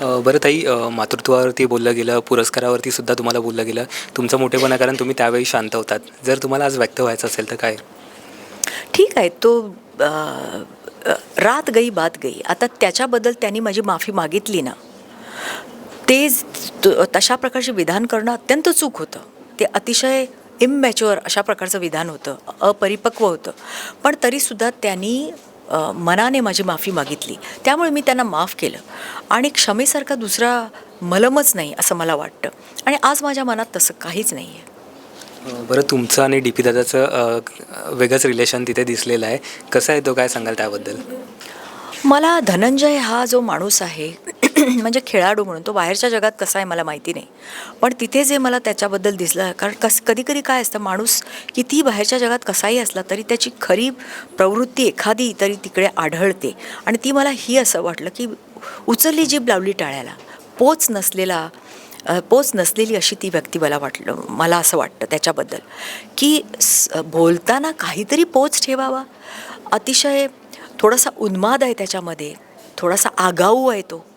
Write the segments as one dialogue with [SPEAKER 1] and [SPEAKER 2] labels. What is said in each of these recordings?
[SPEAKER 1] बरं ताई मातृत्वावरती बोललं गेलं पुरस्कारावरती सुद्धा तुम्हाला बोललं गेलं. तुमचं मोठेपणा कारण तुम्ही त्यावेळी शांत होतात. जर तुम्हाला आज व्यक्त व्हायचं असेल तर काय?
[SPEAKER 2] ठीक आहे. तो रात गई बात गई. आता त्याच्याबद्दल त्यांनी माझी माफी मागितली ना ते तशा प्रकारचे विधान करणं अत्यंत चूक होतं. ते अतिशय इममॅच्युअर अशा प्रकारचं विधान होतं अपरिपक्व होतं. पण तरीसुद्धा त्यांनी मनाने माझी माफी मागितली. त्यामुळे मी त्यांना माफ केलं. आणि क्षमेसारखा दुसरा मलमच नाही असं मला वाटतं. आणि आज माझ्या मनात तसं काहीच नाही आहे
[SPEAKER 1] बरं तुमचं आणि डी पी दादाचं वेगळंच रिलेशन तिथे दिसलेलं आहे. कसं आहे तो? काय सांगाल त्याबद्दल?
[SPEAKER 2] मला धनंजय हा जो माणूस आहे म्हणजे खेळाडू म्हणून तो बाहेरच्या जगात कसा आहे मला माहिती नाही. पण तिथे जे मला त्याच्याबद्दल दिसलं कारण कस कधी कधी काय असतं माणूस किती बाहेरच्या जगात कसाही असला तरी त्याची खरी प्रवृत्ती एखादी तरी तिकडे आढळते. आणि ती मला ही असं वाटलं की उचलली जीभ लावली टाळ्याला. पोच नसलेला पोच नसलेली अशी ती व्यक्ती मला वाटलं मला असं वाटतं त्याच्याबद्दल. की स- बोलताना काहीतरी पोच ठेवावा. अतिशय थोडासा उन्माद आहे त्याच्यामध्ये थोडासा आगाऊ आहे तो.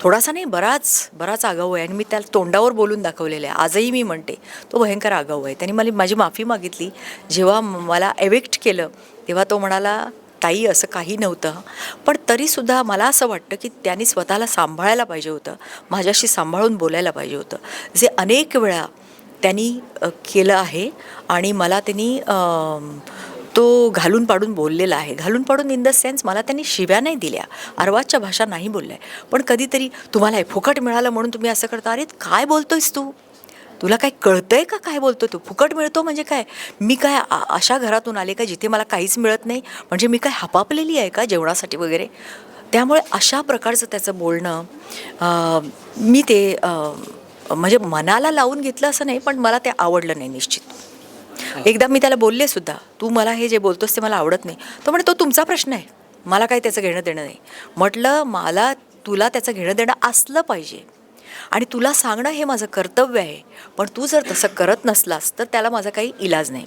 [SPEAKER 2] थोडासा नाही बराच बराच आगाऊ आहे. आणि मी त्याला तोंडावर बोलून दाखवलेलं आहे. आजही मी म्हणते तो भयंकर आगाऊ आहे. त्यांनी मला माझी माफी मागितली. जेव्हा मला एवेक्ट केलं तेव्हा तो म्हणाला ताई असं काही नव्हतं. पण तरीसुद्धा मला असं वाटतं की त्यांनी स्वतःला सांभाळायला पाहिजे होतं. माझ्याशी सांभाळून बोलायला पाहिजे होतं. जे अनेक वेळा त्यांनी केलं आहे आणि मला त्यांनी तो घालून पाडून बोललेला आहे. घालून पाडून इन द सेन्स मला त्यांनी शिव्या नाही दिल्या. अर्वाजच्या भाषा नाही बोलल्या. पण कधीतरी तुम्हाला हे फुकट मिळालं म्हणून तुम्ही असं करता. अरे काय बोलतोयस तू? तुला काय कळतंय का काय बोलतो तू? फुकट मिळतो म्हणजे काय? मी काय आ- अशा घरातून आले का जिथे मला काहीच मिळत नाही? म्हणजे मी काय हपापलेली आहे का जेवणासाठी वगैरे? त्यामुळे अशा प्रकारचं त्याचं बोलणं मी ते म्हणजे मनाला लावून घेतलं असं नाही पण मला ते आवडलं नाही निश्चित. एकदा मी त्याला बोलले सुद्धा तू मला हे जे बोलतोस ते मला आवडत नाही. तो म्हणे तो तुमचा प्रश्न आहे. मला काय त्याचं घेणं देणं नाही. म्हटलं मला तुला त्याचं घेणं देणं असलं पाहिजे. आणि तुला सांगणं हे माझं कर्तव्य आहे. पण तू जर तसं करत नसलास तर त्याला माझा काही इलाज नाही.